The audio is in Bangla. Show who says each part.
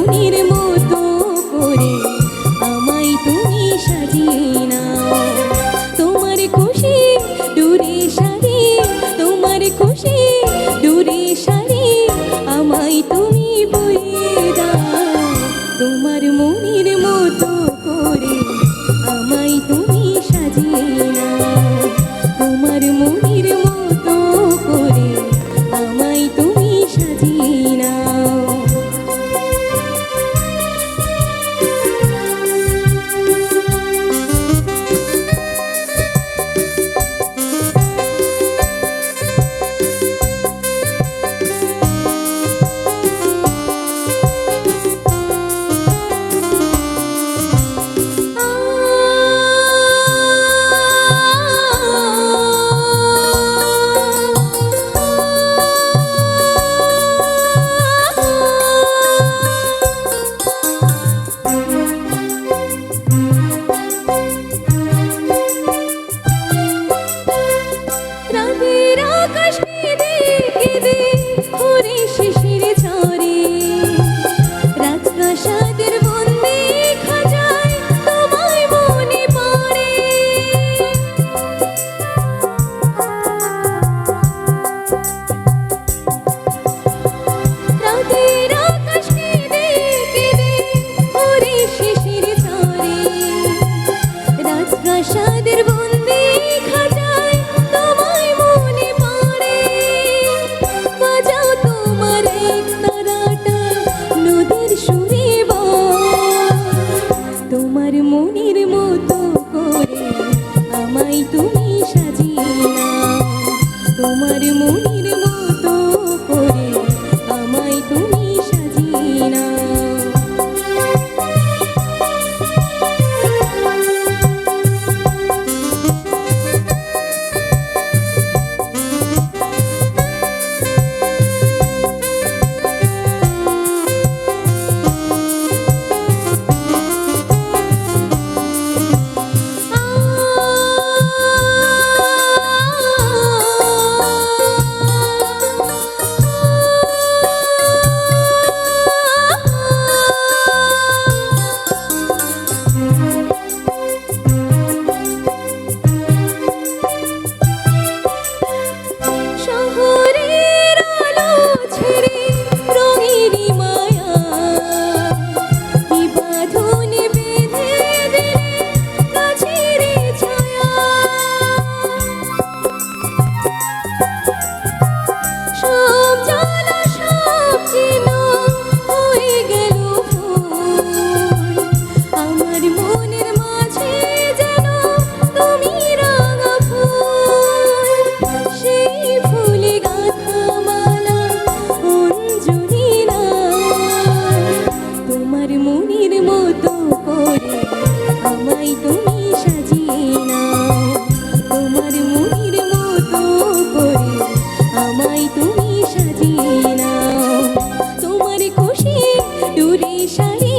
Speaker 1: মনির মতো করে আমায় তুমি সাজিয়ে তোমার খুশি দূরে সারি, তোমার খুশি দূরে সারি আমায় তুমি দাও। তোমার মনির মতো করে আমায় তুমি সাজিয়ে তোমার মনির মতো 相依